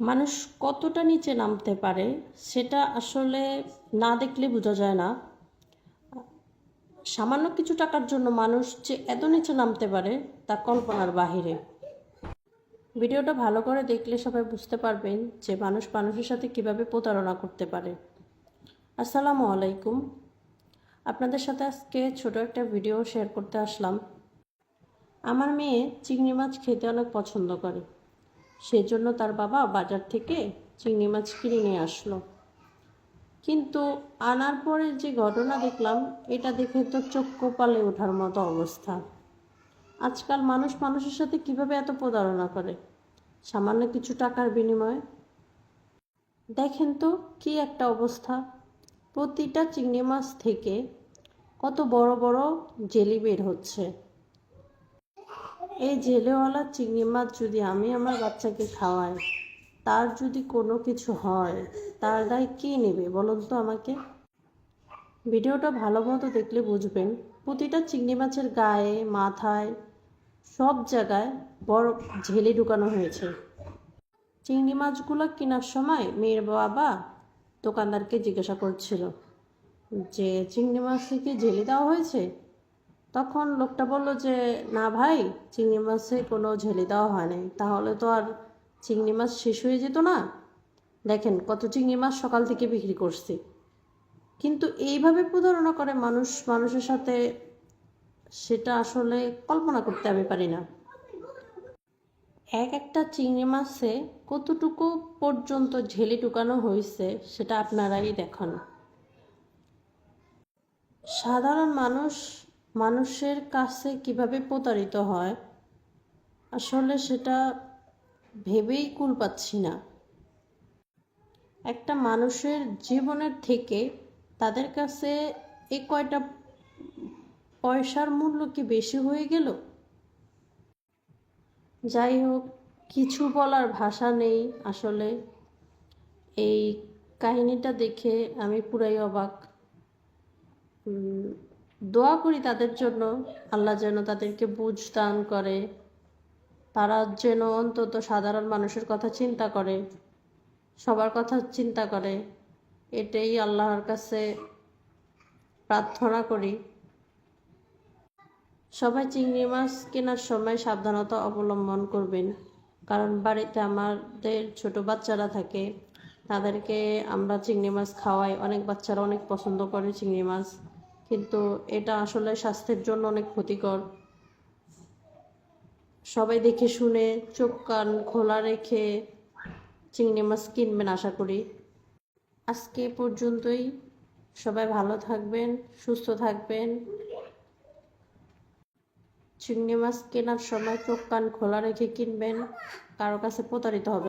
মানুষ কতটা নিচে নামতে পারে সেটা আসলে না দেখলে বোঝা যায় না। সামান্য কিছু টাকার জন্য মানুষ যে এত নিচে নামতে পারে তা কল্পনার বাহিরে। ভিডিওটা ভালো করে দেখলে সবাই বুঝতে পারবেন যে মানুষ মানুষের সাথে কীভাবে প্রতারণা করতে পারে। আসসালামু আলাইকুম। আপনাদের সাথে আজকে ছোট একটা ভিডিও শেয়ার করতে আসলাম। আমার মেয়ে চিংড়ি মাছ খেতে অনেক পছন্দ করে। সেজন্য তার বাবা বাজার থেকে চিংড়ি মাছ কিনে নিয়ে আসলো। কিন্তু আনার পরে যে ঘটনা দেখলাম, এটা দেখে তো চোখ কপালে ওঠার মতো অবস্থা। আজকাল মানুষ মানুষের সাথে কীভাবে এত প্রতারণা করে? সামান্য কিছু টাকার বিনিময়ে। দেখেন তো কি একটা অবস্থা। প্রতিটা চিংড়ি মাছ থেকে কত বড় বড় জেলি বের হচ্ছে। এই জেলেওয়ালা চিংড়ি মাছ যদি আমি আমার বাচ্চাকে খাওয়াই, তার যদি কোনো কিছু হয়, তার দায় কে নেবে বলুন তো আমাকে? ভিডিওটা ভালো মতো দেখলে বুঝবেন, প্রতিটা চিংড়ি মাছের গায়ে, মাথায়, সব জায়গায় বড় ঝেলে ঢুকানো হয়েছে। চিংড়ি মাছগুলো কেনার সময় মেয়ের বাবা দোকানদারকে জিজ্ঞাসা করছিল যে, চিংড়ি মাছ থেকে জেলে দেওয়া হয়েছে? তখন লোকটা বলল যে, না ভাই, চিংড়ি মাছে কোনো ঝেলে দেওয়া হয় নাই। তাহলে তো আর চিংড়ি মাছ শেষ হয়ে যেত না। দেখেন কত চিংড়ি মাছ সকাল থেকে বিক্রি করছি। কিন্তু এইভাবে প্রতারণা করে মানুষ, মানুষের সাথে সেটা আসলে কল্পনা করতে আমি পারি না। এক একটা চিংড়ি মাছে কতটুকু পর্যন্ত ঝেলে টুকানো হয়েছে সেটা আপনারাই দেখান। সাধারণ মানুষ মানুষের কাছে কীভাবে প্রতারিত হয়, আসলে সেটা ভেবেই কুল পাচ্ছি না। একটা মানুষের জীবনের থেকে তাদের কাছে এ কয়টা পয়সার মূল্য কি বেশি হয়ে গেল? যাই হোক, কিছু বলার ভাষা নেই আসলে। এই কাহিনীটা দেখে আমি পুরাই অবাক। দোয়া করি তাদের জন্য। আল্লাহ যেন তাদেরকে বুঝ দান করে। তারা যেন অন্তত সাধারণ মানুষের কথা চিন্তা করে, সবার কথা চিন্তা করে। এটাই আল্লাহর কাছে প্রার্থনা করি। সবাই চিংড়ি মাছ কেনার সময় সাবধানতা অবলম্বন করবেন, কারণ বাড়িতে আমাদের ছোট বাচ্চারা থাকে, তাদেরকে আমরা চিংড়ি মাছ খাওয়াই। অনেক বাচ্চারা অনেক পছন্দ করে চিংড়ি মাছ। কিন্তু এটা আসলে স্বাস্থ্যের জন্য অনেক ক্ষতিকর। সবাই দেখে শুনে, চোখ, কান খোলা রেখে চিংড়ি মাছ কিনবেন আশা করি। আজকে পর্যন্তই। সবাই ভালো থাকবেন, সুস্থ থাকবেন। চিংড়ি মাছ কেনার সময় চোখ, কান খোলা রেখে কিনবেন। কারও কাছে প্রতারিত হবে